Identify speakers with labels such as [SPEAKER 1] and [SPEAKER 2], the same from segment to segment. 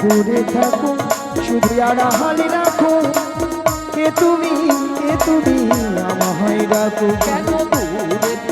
[SPEAKER 1] দূরে থাকো শুধু আড়াহালে রাখো। কে তুমি কে তুমি আমায় রাখো
[SPEAKER 2] কেন দূরে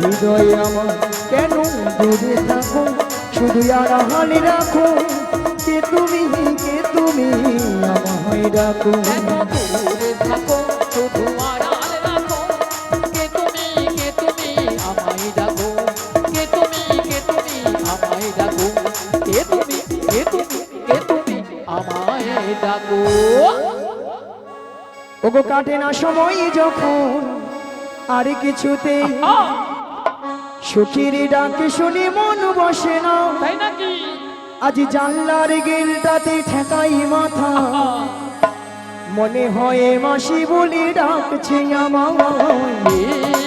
[SPEAKER 1] হৃদয় আমার কেন দূরে থাকো? শুধু আড়াহালে রাখো কে তুমি কে তুমি আমায় ডাকো।
[SPEAKER 2] দূরে থাকো শুধু আড়াল রাখো। কে তুমি কে তুমি আমায় ডাকো। কে তুমি কে তুমি আমায় ডাকো। কে তুমি কে তুমি কে তুমি আমায় ডাকো।
[SPEAKER 1] ওগো কাটে না সময় যখন আর কিছুতে সুখীর ডাকে শুনি মন বসে না।
[SPEAKER 2] তাই নাকি?
[SPEAKER 1] আজ জানলার গিলটাতে ঠেকাই মাথা। মনে হয় মাসি বলি ডাকছে আমায়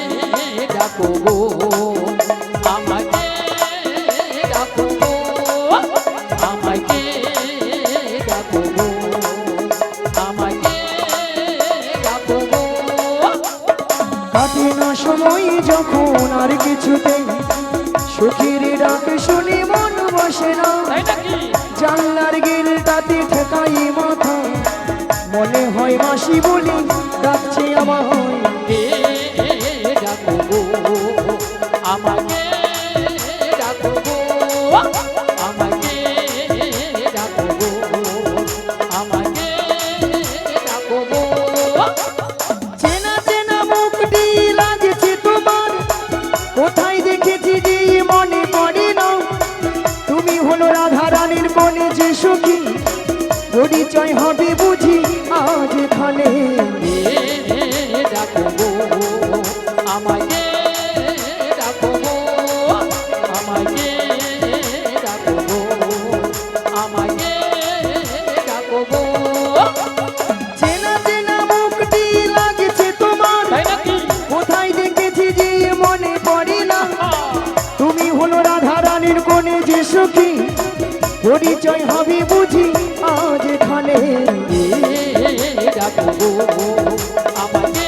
[SPEAKER 1] হয় বলি ডাকছে আমায়
[SPEAKER 2] এ আমাকে
[SPEAKER 1] চেনা চেনা মুখটি লাগছে তোমার কোথায় দেখেছি যে মনে পড়ে না। তুমি হলো রাধা রানীর যে সখী পরিচয় হবে বুঝি পরিচয় হবে বুঝি আজ এখানে
[SPEAKER 2] এ ডাকো গো আমাকে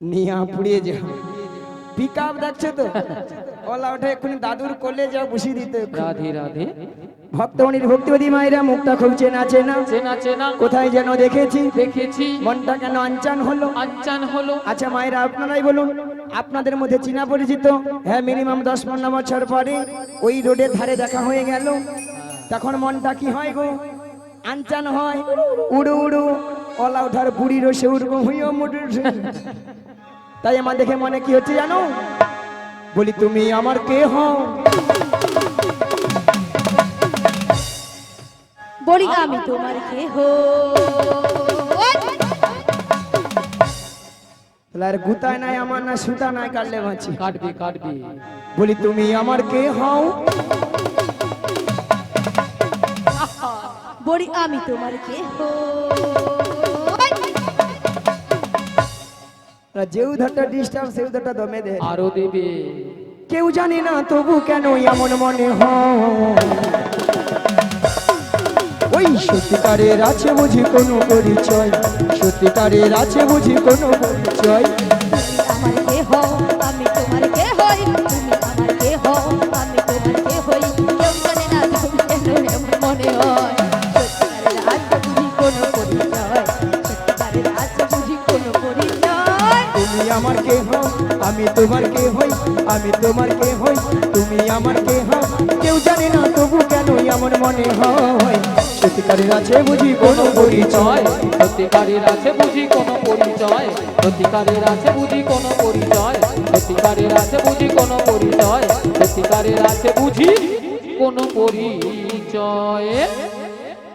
[SPEAKER 1] নিয়া পুড়িয়ে যাও। পিক আপ তো? ওলা ওঠে এক্ষুনি দাদুর কোলে যাও বসিয়ে দিতে
[SPEAKER 2] রাধে রাধে।
[SPEAKER 1] ভক্তমণির ভক্তিবতী মায়েরা মুখটা খুব চেনা চেনা।
[SPEAKER 2] চেনা চেনা।
[SPEAKER 1] কোথায় যেন দেখেছি।
[SPEAKER 2] দেখেছি।
[SPEAKER 1] মনটা কেন আনচান হলো।
[SPEAKER 2] আনচান হলো।
[SPEAKER 1] আচ্ছা মায়েরা আপনারাই বলুন আপনাদের মধ্যে চীনা পরিচিত? হ্যাঁ মিনিমাম দশ পনেরো বছর পরে ওই রোডের ধারে দেখা হয়ে গেল। তখন মনটা কি হয় গো? আনচান হয়। উড়ু উড়ু। ওলা ওঠার বুড়ি রসে উড়বো হইও মুড়ি তাই আমার দেখে মনে কি হচ্ছে জানো? বলি তুমি আমার কে হও?
[SPEAKER 3] বলি আমি তোমার কে হো
[SPEAKER 1] তাহলে আর গুতায় নাই আমার না সুতা নাই কাটলে বাঁচি।
[SPEAKER 2] কাটবি কাটবি।
[SPEAKER 1] বলি তুমি আমার কে হও?
[SPEAKER 3] বলি আমি তোমার কে হো
[SPEAKER 1] যে উধারটা ডিস্টার্ব সে উধারটা দমে দে
[SPEAKER 2] আরও দেবে।
[SPEAKER 1] কেউ জানি না তবু কেন এমন মনে হয়। ওই সত্যিকারের আছে বুঝি কোনো পরিচয়। সত্যিকারের আছে বুঝি কোনো পরিচয়।
[SPEAKER 3] আমার কে হও আমি তোমার কে হই তোমার কে হই
[SPEAKER 1] আমি তোমার কে হই তুমি আমার কে হও কেউ জানে না তবু কেন এমন মনে হয়? সত্যিকারের আছে বুঝি কোনো পরিচয়?
[SPEAKER 2] সত্যিকারের আছে বুঝি কোনো পরিচয়? সত্যিকারের আছে বুঝি কোনো পরিচয়? সত্যিকারের আছে বুঝি কোনো পরিচয়? সত্যিকারের আছে বুঝি কোনো পরিচয়?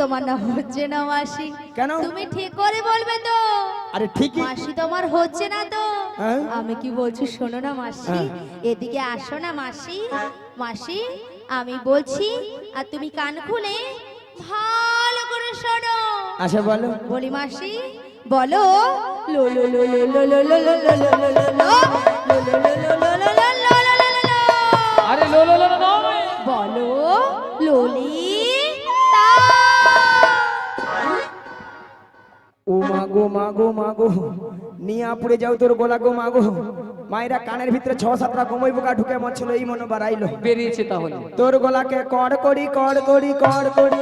[SPEAKER 3] তোমার হচ্ছে না মাসি
[SPEAKER 1] কেন?
[SPEAKER 3] তুমি ঠিক করে বলবে তো
[SPEAKER 1] আরে ঠিকই
[SPEAKER 3] মাসি তোমার হচ্ছে না তো
[SPEAKER 1] হ্যাঁ?
[SPEAKER 3] আমি কি বলছি শোনো না মাসি
[SPEAKER 1] হ্যাঁ।
[SPEAKER 3] এদিকে আসো না মাসি মাসি আমি বলছি আর তুমি কান খুলে ভালো করে শোনো
[SPEAKER 1] আচ্ছা বলো
[SPEAKER 3] বলি মাসি বলো লো লো লো লো লো লো লো লো লো লো
[SPEAKER 1] ও মাগো মাগো মাগো। নিয়া পুড়ে যাও তোর গোলা গো মাগো। মায়েরা কানের ভিতরে ছ সাতটা কমই পোকা ঢুকে মরছিল এই মনে বাড়াইলো।
[SPEAKER 2] বেরিয়েছে তাহলে।
[SPEAKER 1] তোর গোলাকে কড় করি কড় করি কড় করি।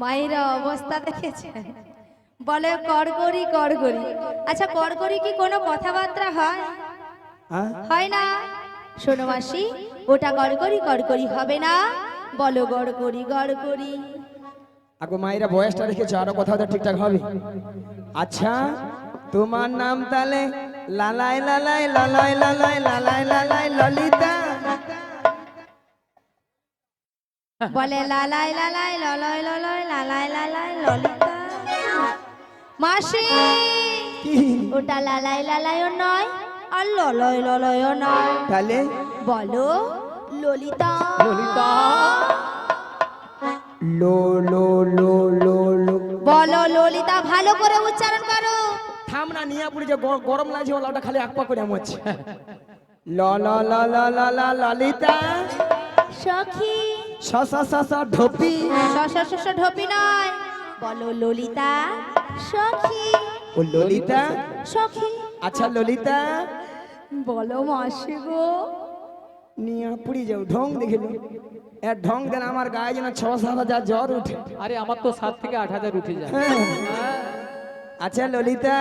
[SPEAKER 3] মায়েরা অবস্থা দেখেছে বলে কর করি কর করি। আচ্ছা কর করি কি কোনো কথাবার্তা হয়?
[SPEAKER 1] হ্যাঁ?
[SPEAKER 3] হয় না? শোনো মাসি ওটা কর করি কর করি হবে না। বলো গড় করি গড় করি।
[SPEAKER 1] আগো মায়েরা বয়সটা রেখেছো আরও কথা তো ঠিকঠাক হবে? আচ্ছা তোমার নাম তাহলে লালাই লালাই লালাই লালাই লালাই লালাই ললিতা।
[SPEAKER 3] বলে লালাই লালাই ললয় ললয় লালাই লালাই ললিতা। মাসি ওটা লালাই লালাইও নয় আর ললয় ললয়ও নয়।
[SPEAKER 1] তাহলে
[SPEAKER 3] বলো ললিতা।
[SPEAKER 2] ললিতা।
[SPEAKER 1] লো লো লো লো লো।
[SPEAKER 3] বলো ললিতা ভালো করে উচ্চারণ করো।
[SPEAKER 1] থাম না নিয়ে পুরি যে গরম লাগছে ওটা খালি আকপা করে আমছে ল ল ল ল ল ল ললিতা।
[SPEAKER 3] সখী।
[SPEAKER 1] স স স স ঢোপি।
[SPEAKER 3] শশ শশ ঢোপি নয়। বলো ললিতা সখী।
[SPEAKER 1] ও ললিতা।
[SPEAKER 3] সখী।
[SPEAKER 1] আচ্ছা ললিতা।
[SPEAKER 3] বলো মাসি গো।
[SPEAKER 1] নিয়া পুরি যাও ঢং দেখিল এর ঢং দেন আমার গায়ে যেন ছ সাত হাজার জ্বর উঠে।
[SPEAKER 2] আরে আমার তো সাত থেকে আট হাজার উঠে যায়।
[SPEAKER 1] হ্যাঁ। আচ্ছা ললিতা।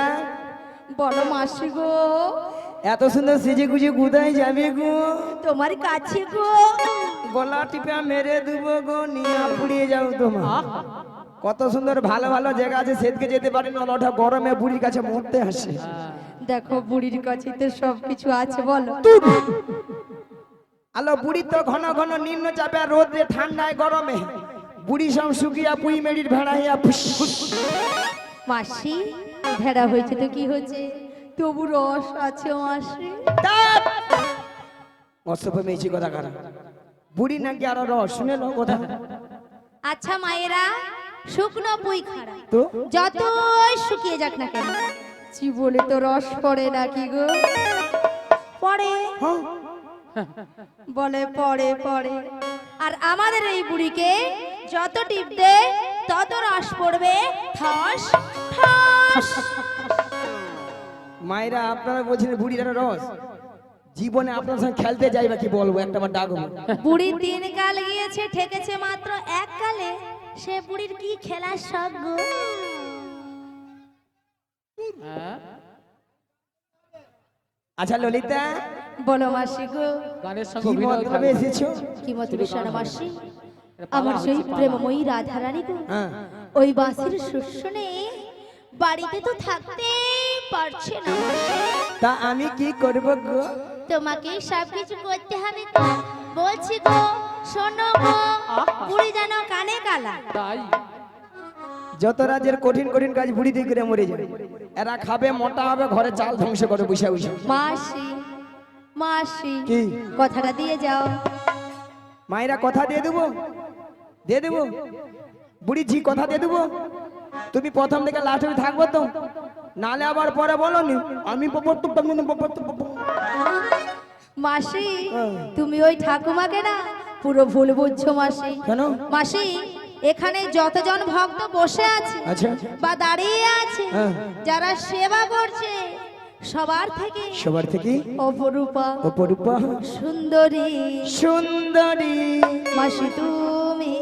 [SPEAKER 3] বলো মাসি গো।
[SPEAKER 1] এত সুন্দর সেজে গুজে গুদায় যাবে গো?
[SPEAKER 3] তোমার কাছে গো।
[SPEAKER 1] গলা টিপা মেরে দেবো গো নিয়া পুড়িয়ে যাও তোমার। কত সুন্দর ভালো ভালো জায়গা আছে সেদিকে যেতে পারি না ওটা গরমে বুড়ির কাছে মরতে আসে।
[SPEAKER 3] দেখো বুড়ির কাছে তো সব কিছু আছে বলো।
[SPEAKER 1] আলো বুড়ি তো ঘন ঘন নিম্ন চাপে আর রোদে ঠান্ডায় গরমে। বুড়ি সব শুকিয়া পুই মেড়ির ভেড়া হইয়া।
[SPEAKER 3] মাসি ভেড়া হয়েছে তো কি হয়েছে? তবু রস আছে মাসি!
[SPEAKER 1] অসভ্য মেয়েছি কথা কারা? বুড়ি নাকি আরও রস? শুনে লো কথা।
[SPEAKER 3] আচ্ছা মায়েরা শুকনো পুই খাড়া।
[SPEAKER 1] তো?
[SPEAKER 3] যতই শুকিয়ে যাক না কেন। জীবনে তো রস পড়ে নাকি গো? পড়ে।
[SPEAKER 1] হ্যাঁ।
[SPEAKER 3] বলে পড়ে পড়ে আর আমাদের এই বুড়িকে যত টিপ দে তত রস পড়বে। ঠস ঠস।
[SPEAKER 1] মায়েরা আপনারা বলছেন বুড়ির রস। জীবনে আপনার সঙ্গে খেলতে যাইবা কি বলব? একটা বার ডাকবো
[SPEAKER 3] বুড়ি তিন কাল গিয়েছে ঠেকেছে মাত্র এক কালে। সে বুড়ির কি খেলার শখ গো?
[SPEAKER 1] আচ্ছা ললিতা।
[SPEAKER 3] বলো মাসি গো।
[SPEAKER 2] গানের
[SPEAKER 1] কি
[SPEAKER 2] সঙ্গে অভিনয় থাকবে।
[SPEAKER 1] এসেছ
[SPEAKER 3] কি মত বিষয় মাসি? আমার সেই। প্রেমময়ী রাধারানী গো।
[SPEAKER 1] হ্যাঁ।
[SPEAKER 3] ওই বাঁশির শুনে বাড়িতে তো থাকতে পারছে না।
[SPEAKER 1] তা আমি কি করব গো?
[SPEAKER 3] তোমাকে সব কিছু করতে হবে তো। বলছি গো শোনো গো বুড়ি যেন কানে কালা।
[SPEAKER 2] তাই?
[SPEAKER 1] যত রাজের কঠিন কঠিন কাজ বুড়ি দিয়ে করে মরে যাবে। এরা খাবে মোটা হবে ঘরে চাল ধ্বংস করে বসে বসে।
[SPEAKER 3] মাসি মাসি
[SPEAKER 1] কি?
[SPEAKER 3] কথাটা দিয়ে যাও।
[SPEAKER 1] মায়েরা কথা দিয়ে দেবো? দিয়ে দেবো? বুড়ি ঝি কথা দিয়ে দেবো? তুমি প্রথম থেকে লাস্ট অবধি থাকব তো? নালে আবার পরে বলো নি। আমি।
[SPEAKER 3] মাসি। তুমি ওই ঠাকুমাকে না পুরো ভুল বুঝছ মাসি।
[SPEAKER 1] কেন?
[SPEAKER 3] মাসি এখানে যতজন ভক্ত বসে আছে
[SPEAKER 1] আচ্ছা।
[SPEAKER 3] বা দাঁড়িয়ে আছে
[SPEAKER 1] হ্যাঁ।
[SPEAKER 3] যারা সেবা করছে সবার থেকে
[SPEAKER 1] সবার থেকে
[SPEAKER 3] অপরূপা
[SPEAKER 1] অপরূপা।
[SPEAKER 3] সুন্দরী।
[SPEAKER 1] সুন্দরী।
[SPEAKER 3] মাসি তুমি।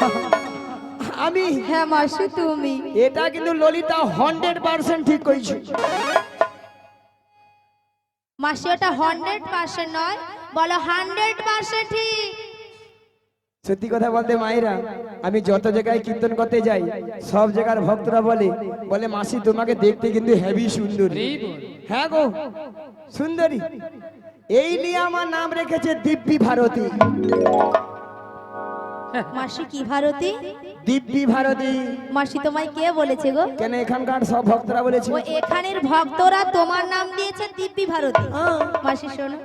[SPEAKER 1] আমি।
[SPEAKER 3] হ্যাঁ মাসি তুমি।
[SPEAKER 1] এটা কিন্তু ললিতা হান্ড্রেড পার্সেন্ট ঠিক কইছি
[SPEAKER 3] মাসি ওটা হান্ড্রেড পার্সেন্ট নয় বলো হান্ড্রেড পার্সেন্ট ঠিক।
[SPEAKER 1] সত্যি কথা বলতে মায়েরা আমি যত জায়গায় কীর্তন করতে যাই সব জায়গার ভক্তরা বলে বলে মাসি তোমাকে দেখতে কিন্তু হেভি সুন্দরী। হ্যাঁ গো সুন্দরী। এই নিয়ে আমার নাম রেখেছে দিব্যি ভারতী।
[SPEAKER 3] মাসি কি ভারতী?
[SPEAKER 1] দিব্যি ভারতী।
[SPEAKER 3] মাসি তোমায় কে বলেছে গো?
[SPEAKER 1] কেন এখানকার সব ভক্তরা বলেছে
[SPEAKER 3] ও এখানের ভক্তরা তোমার নাম দিয়েছে দিব্যি ভারতী। মাসি শোনো?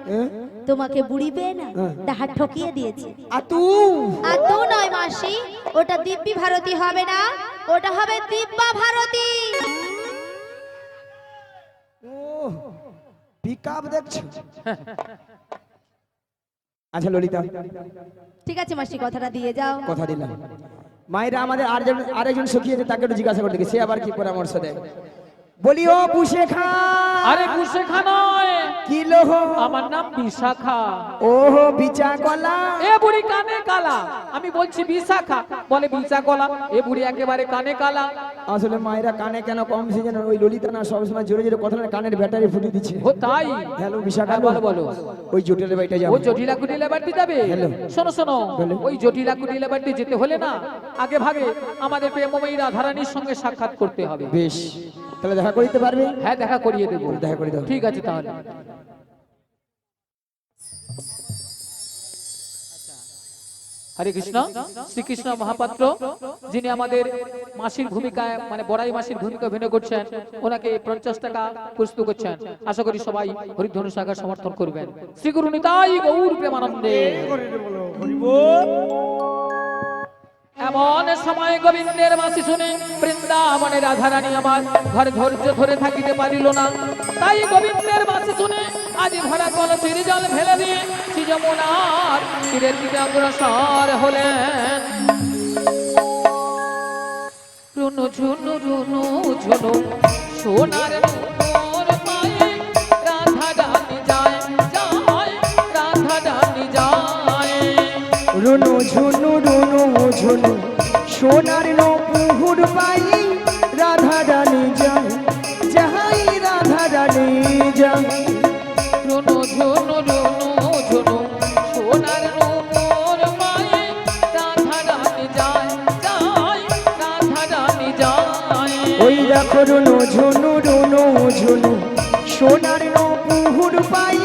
[SPEAKER 3] তোমাকে বুড়ি পেয়ে না। তাহার ঠকিয়ে দিয়েছে।
[SPEAKER 1] আর তু
[SPEAKER 3] আর তো নয় মাসি ওটা দিব্যি ভারতী হবে না ওটা হবে দিব্যা ভারতী।
[SPEAKER 1] ও পিক আপ দেখছ? আচ্ছা ললিতা।
[SPEAKER 3] ঠিক আছে মাসি কথাটা দিয়ে যাও।
[SPEAKER 1] কথা দিলাম। মায়েরা আমাদের আরেকজন আরেকজন সখী আছে তাকে একটু জিজ্ঞাসা করতে সে আবার কি পরামর্শ দেয়? বলি ও পুষে খা
[SPEAKER 2] আরে কুশেখা নয়।
[SPEAKER 1] কি লোহ?
[SPEAKER 2] আমার নাম বিশাখা।
[SPEAKER 1] ওহো বিচা কলা
[SPEAKER 2] এ বুড়ি কানে কালা। আমি বলছি বিশাখা। বলে বিচা কলা এ বুড়ি একেবারে কানে কালা।
[SPEAKER 1] আসলে মায়েরা কানে কেন কম সিজন ওই ললিতা না সবসময় জোরে জোরে কথা কানের ব্যাটারি ফুটে দিচ্ছে।
[SPEAKER 2] ও তাই?
[SPEAKER 1] হ্যালো বিশাখা।
[SPEAKER 2] হ্যাঁ, বলো বলো।
[SPEAKER 1] ওই জোটের বাড়িটা যাব।
[SPEAKER 2] ও জটিলা কুটিলা বাড়তে যাবে?
[SPEAKER 1] হ্যালো।
[SPEAKER 2] শোনো শোনো। ওই জটিলা কুটিলা বাড়তে যেতে হলে না আগে ভাগে আমাদের প্রেমময়ী রাধারানীর সঙ্গে সাক্ষাৎ করতে হবে।
[SPEAKER 1] বেশ। তাহলে দেখা করিতে পারবে?
[SPEAKER 2] হ্যাঁ দেখা করিয়ে দেবো।
[SPEAKER 1] দেখা করে দেবো
[SPEAKER 2] ঠিক আছে তাহলে। হরে কৃষ্ণ শ্রীকৃষ্ণ মহাপাত্র যিনি আমাদের মাসির ভূমিকায় মানে বড়াই মাসির ভূমিকা অভিনয় করছেন ওনাকে পঞ্চাশ টাকা প্রস্তুত করছেন। আশা করি সবাই হরিধনু সাগর সমর্থন করবেন। শ্রীগুরু নিতাই গৌর প্রেমানন্দে এমন সময় গোবিন্দের মাসি শুনে বৃন্দাবনে রাধারানী আমার ঘর ধৈর্য ধরে থাকিতে পারিল না। তাই গোবিন্দের মাসি শুনে আজ ভরা কলসির জল ফেলে দিয়ে শ্রী যমুনার তীরের দিকে অগ্রসর হলেন। রুনু ঝুনু রুনু ঝুনু, সোনার
[SPEAKER 1] সোনার নপুহুর পাই রাধা রানী যাই যাহাই রাধা রানী যাই।
[SPEAKER 2] রুনু ঝুনু রুনু ঝুনু সোনার মায়ে রাধা রানী যায় যায় রাধা রানী যায়
[SPEAKER 1] ওই দেখো রুনু ঝুনু রুনু ঝুনু সোনার নপুহুর পাই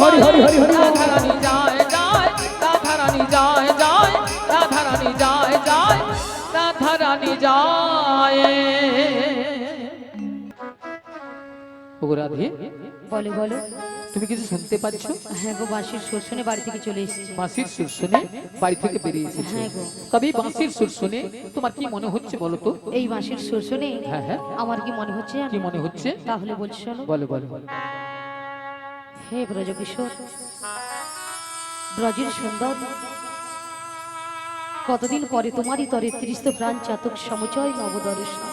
[SPEAKER 1] হরি হরি হরি হরি
[SPEAKER 2] যায় যায় রাধা রানী যায় যায় রাধা রানী যায় যায় রাধা রানী যায় রাধে
[SPEAKER 3] বলো বলো।
[SPEAKER 2] তুমি কিছু শুনতে পাচ্ছ?
[SPEAKER 3] হ্যাঁ গো বাঁশির সুর শুনে বাড়ি থেকে চলে এসেছি।
[SPEAKER 2] বাঁশির সুর শুনে বাড়ি থেকে বেরিয়ে এসেছ।
[SPEAKER 3] হ্যাঁ গো।
[SPEAKER 2] তবে এই বাঁশির সুর শুনে তোমার কি মনে হচ্ছে বলো তো?
[SPEAKER 3] এই বাঁশির সুর শুনে
[SPEAKER 2] হ্যাঁ হ্যাঁ।
[SPEAKER 3] আমার কি মনে হচ্ছে
[SPEAKER 2] কি মনে হচ্ছে?
[SPEAKER 3] তাহলে বলছি শোনো।
[SPEAKER 2] বলো বলো
[SPEAKER 3] হে ব্রজকিশোর ব্রজের সুন্দর কতদিন পরে তোমারই তরে ত্রিস্ত প্রাণ চাতক সমচয় নবদর্শন।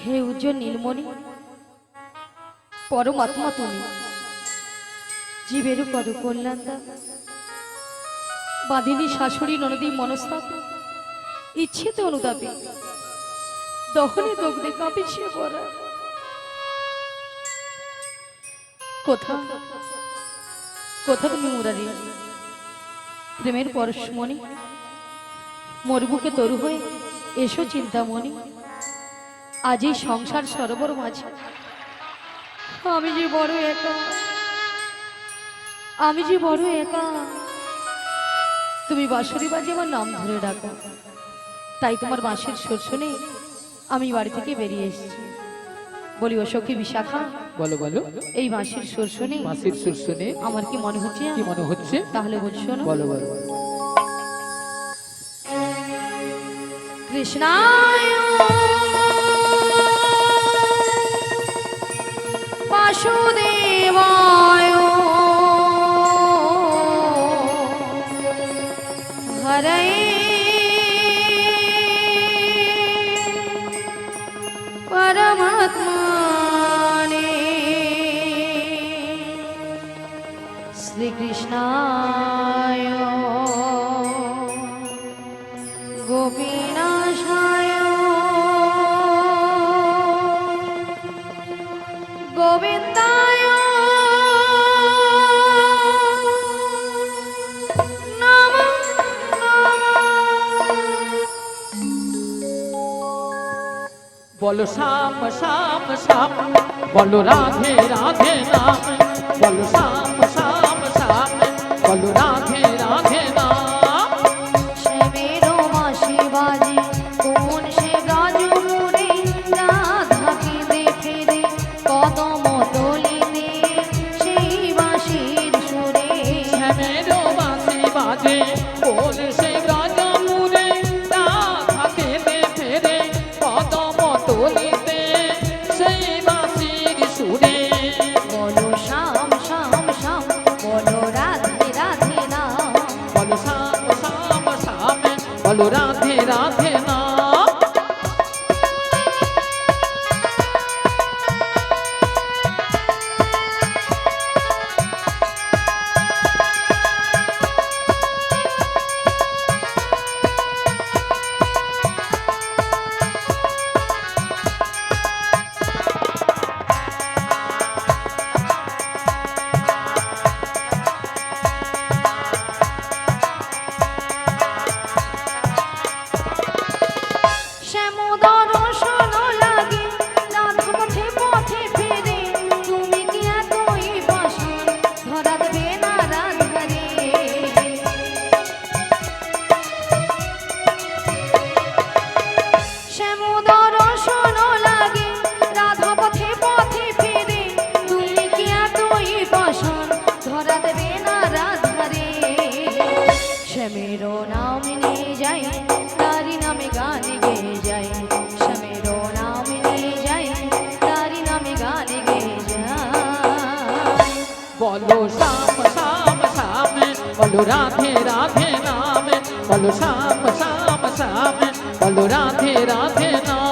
[SPEAKER 3] হে উজ্জ্বল নীলমণি পরমাত্মা তুমি। জীবেরও করো কল্যাণ দাও। বাদিনী শাশুড়ি ননদী মনস্তাপ। ইচ্ছেতে অনুতাপে। দহনে দগ্ধে কাঁপিছে পড়া কোথা? কোথা তুমি মুরারি? প্রেমের পরশমণি। মোর বুকে তরু হয়ে এসো চিন্তামণি। আজ এই সংসার সরোবর মাঝে। আমি যে বড় একা। আমি যে বড় একা। তুমি বাঁশরি বাজে আমার নাম ধরে ডাকো। তাই তোমার বাঁশের সুর শুনে আমি বাড়ি থেকে বেরিয়ে এসেছি। বলি ও সখী বিশাখা
[SPEAKER 2] বলো বলো।
[SPEAKER 3] এই বাঁশির সুর শুনে
[SPEAKER 2] বাঁশির সুর শুনে
[SPEAKER 3] আমার কি মনে হচ্ছে?
[SPEAKER 2] কি মনে হচ্ছে?
[SPEAKER 3] তাহলে বলছো না
[SPEAKER 2] বলো বলো।
[SPEAKER 3] কৃষ্ণায় বাসুদেবায়
[SPEAKER 2] বলো শ্যাম শ্যাম শ্যাম বলো রাধে রাধে নাম বলো শ্যাম রাধে রাধে নাম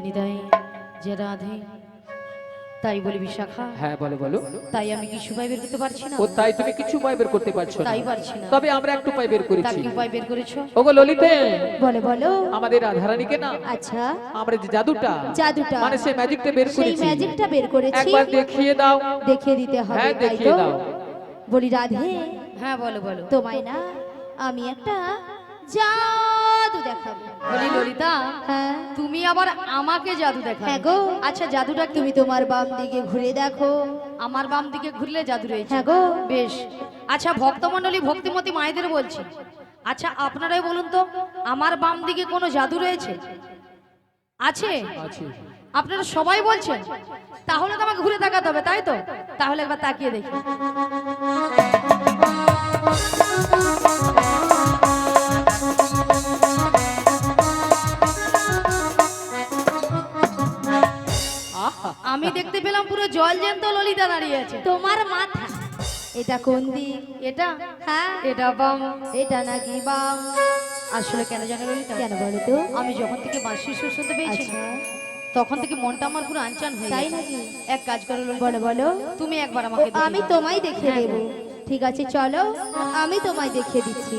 [SPEAKER 4] নিদাই জয় রাধে। তাই বলি বিশাখা
[SPEAKER 2] হ্যাঁ বলো বলো।
[SPEAKER 4] তাই আমি কিছু উপায় বের করতে পারছি না।
[SPEAKER 2] ও তাই তুমি কিছু উপায় বের করতে পারছ না।
[SPEAKER 4] তাই পারছি না।
[SPEAKER 2] তবে আমরা একটু উপায় বের করেছি।
[SPEAKER 4] কি উপায় বের করেছ?
[SPEAKER 2] ওগো ললিতে।
[SPEAKER 4] বলে বলো।
[SPEAKER 2] আমাদের রাধারানীকে না
[SPEAKER 4] আচ্ছা।
[SPEAKER 2] আমরা যে জাদুটা
[SPEAKER 4] জাদুটা।
[SPEAKER 2] মানে সেই ম্যাজিকটা বের
[SPEAKER 4] সেই
[SPEAKER 2] করেছি।
[SPEAKER 4] ম্যাজিকটা বের করেছি।
[SPEAKER 2] একবার দেখিয়ে দাও।
[SPEAKER 4] দেখিয়ে দিতে হবে
[SPEAKER 2] হ্যাঁ, দেখিয়ে দাও।
[SPEAKER 4] বলি রাধে। হ্যাঁ বলো বলো। তোমায় না আমি একটা জাদু দেখাবো।
[SPEAKER 3] বলি ললিতা
[SPEAKER 4] হ্যাঁ
[SPEAKER 3] তুমি আবার আমাকে জাদু দেখা
[SPEAKER 4] হ্যাঁ গো।
[SPEAKER 3] আচ্ছা জাদুটা
[SPEAKER 4] তুমি তোমার বাম দিকে ঘুরে দেখো।
[SPEAKER 3] আমার বাম দিকে ঘুরলে জাদু রয়েছে।
[SPEAKER 4] হ্যাঁ গো।
[SPEAKER 3] বেশ। আচ্ছা ভক্তমণ্ডলী ভক্তিমতী মায়েদের বলছি। আচ্ছা আপনারাই বলুন তো আমার বাম দিকে কোনো জাদু রয়েছে? আছে?
[SPEAKER 2] আছে।
[SPEAKER 3] আপনারা সবাই বলছেন? তাহলে তো আমাকে ঘুরে তাকাতে হবে তাই তো? তাহলে একবার তাকিয়ে দেখি। আমি দেখতে পেলাম পুরো জল জ্যান্ত ললিতা দাঁড়িয়ে আছে।
[SPEAKER 4] তোমার মাথা। এটা কোন দিক
[SPEAKER 3] এটা?
[SPEAKER 4] হ্যাঁ।
[SPEAKER 3] এটা বাম।
[SPEAKER 4] এটা নাকি বাম?
[SPEAKER 3] আসলে কেন জানো ললিতা?
[SPEAKER 4] কেন বলো তো?
[SPEAKER 3] আমি যখন থেকে বাঁশির সুর শুনতে পেয়েছি
[SPEAKER 4] আচ্ছা।
[SPEAKER 3] তখন থেকে মনটা আমার পুরো আনচান হয়ে
[SPEAKER 4] তাই নাকি?
[SPEAKER 3] এক কাজ করো ললিতা,
[SPEAKER 4] বলো বলো।
[SPEAKER 3] তুমি একবার আমাকে
[SPEAKER 4] আমি তোমায় দেখিয়ে
[SPEAKER 3] হ্যাঁ,
[SPEAKER 4] দেবো। ঠিক আছে চলো। আমি তোমায় দেখিয়ে দিচ্ছি।